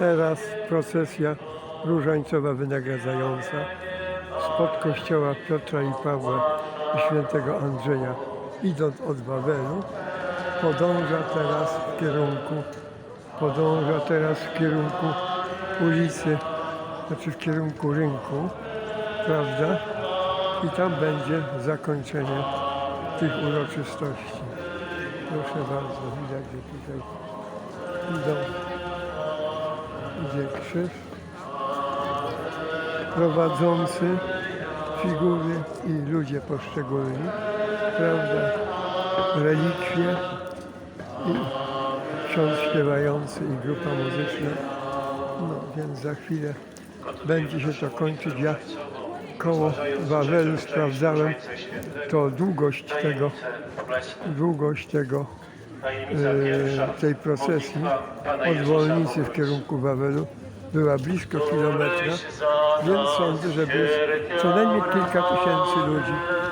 Teraz procesja różańcowa wynagradzająca spod kościoła Piotra i Pawła i świętego Andrzeja, idąc od Wawelu, podąża teraz w kierunku, podąża teraz w kierunku ulicy, znaczy w kierunku rynku, prawda? I tam będzie zakończenie tych uroczystości. Proszę bardzo, widać, że tutaj idą, idzie krzyż prowadzący figury i ludzie poszczególni, prawda, relikwie i ksiądz śpiewający i grupa muzyczna. No więc za chwilę będzie się to kończyć. Ja koło Wawelu sprawdzałem to długość tego, długość tego e, tej procesji od Wolnicy w kierunku Wawelu była blisko kilometra, więc sądzę, że jest co najmniej kilka tysięcy ludzi